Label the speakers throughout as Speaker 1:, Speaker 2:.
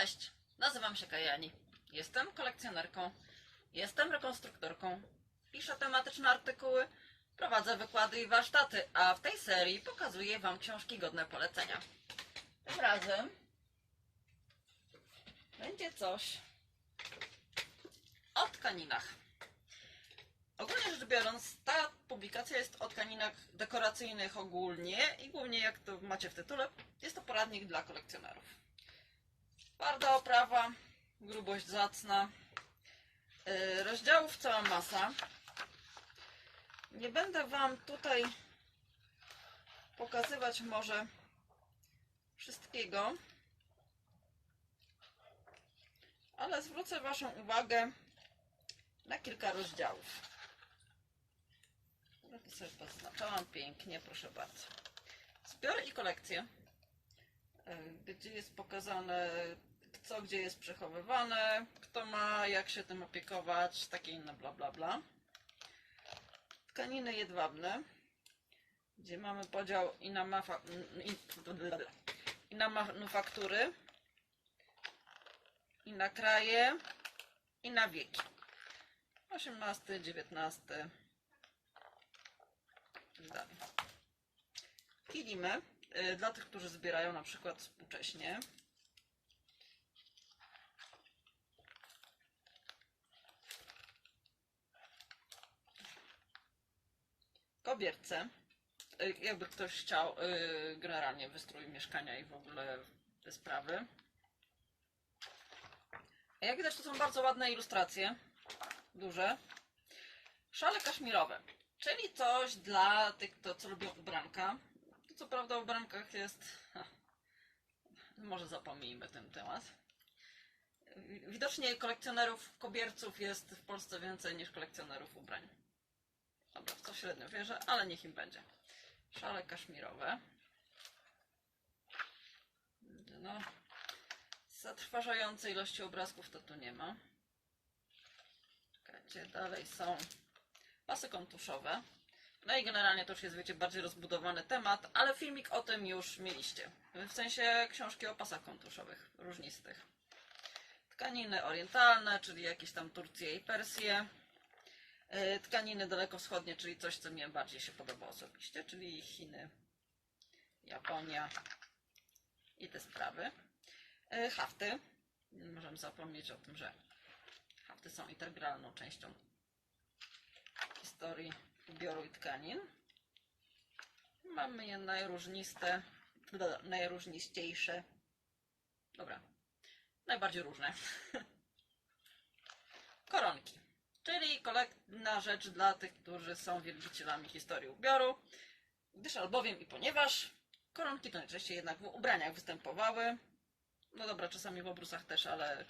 Speaker 1: Cześć, nazywam się Kajani. Jestem kolekcjonerką, jestem rekonstruktorką, piszę tematyczne artykuły, prowadzę wykłady i warsztaty, a w tej serii pokazuję Wam książki godne polecenia. Tym razem będzie coś o tkaninach. Ogólnie rzecz biorąc, ta publikacja jest o tkaninach dekoracyjnych ogólnie i głównie, jak to macie w tytule, jest to poradnik dla kolekcjonerów. Twarda oprawa, grubość zacna, yy, rozdziałów cała masa. Nie będę Wam tutaj pokazywać może wszystkiego, ale zwrócę Waszą uwagę na kilka rozdziałów. To sobie poznaczałam pięknie, proszę bardzo. Zbiory i kolekcje, y, gdzie jest pokazane co gdzie jest przechowywane, kto ma, jak się tym opiekować, takie inne bla bla bla. Tkaniny jedwabne, gdzie mamy podział i na, mafa, i, i na manufaktury, i na kraje, i na wieki. 18, 19 i dalej. Kilimy, y, dla tych, którzy zbierają na przykład współcześnie. Kobierce. Y, Jakby ktoś chciał y, generalnie wystrój mieszkania i w ogóle te sprawy. Jak widać, to są bardzo ładne ilustracje. Duże. Szale kaszmirowe, czyli coś dla tych, co lubią ubranka. Co prawda w ubrankach jest... ha, Może zapomnijmy ten temat. Widocznie kolekcjonerów kobierców jest w Polsce więcej niż kolekcjonerów ubrań. Dobra, w co średnio wierzę, ale niech im będzie. Szale kaszmirowe. No. Zatrważającej ilości obrazków to tu nie ma. Czekajcie, dalej są pasy kontuszowe. No i generalnie to już jest, wiecie, bardziej rozbudowany temat, ale filmik o tym już mieliście. W sensie książki o pasach kontuszowych, różnistych. Tkaniny orientalne, czyli jakieś tam Turcje i Persje. E, Tkaniny dalekowschodnie, czyli coś, co mnie bardziej się podoba osobiście, czyli Chiny, Japonia i te sprawy. E, Hafty. Możemy zapomnieć o tym, że hafty są integralną częścią historii ubioru i tkanin. Mamy je najróżniste, najróżniściejsze. Dobra, najbardziej różne. Koronki, czyli kolejna rzecz dla tych, którzy są wielbicielami historii ubioru. Gdyż albowiem i ponieważ koronki to najczęściej jednak w ubraniach występowały. No dobra, czasami w obrusach też, ale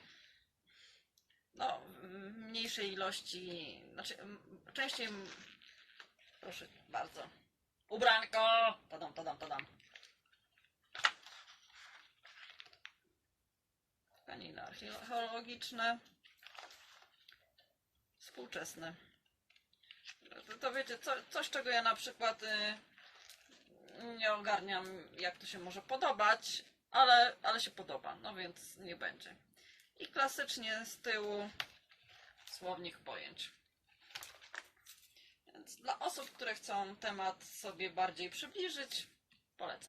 Speaker 1: no, w mniejszej ilości, znaczy częściej, proszę bardzo, ubranko, tadam, tadam, tadam. Tkaniny archeologiczne, współczesne. To, to wiecie, co, coś czego ja na przykład y, nie ogarniam, jak to się może podobać, ale, ale się podoba, no więc nie będzie. I klasycznie z tyłu słownik pojęć. Więc dla osób, które chcą temat sobie bardziej przybliżyć, polecam.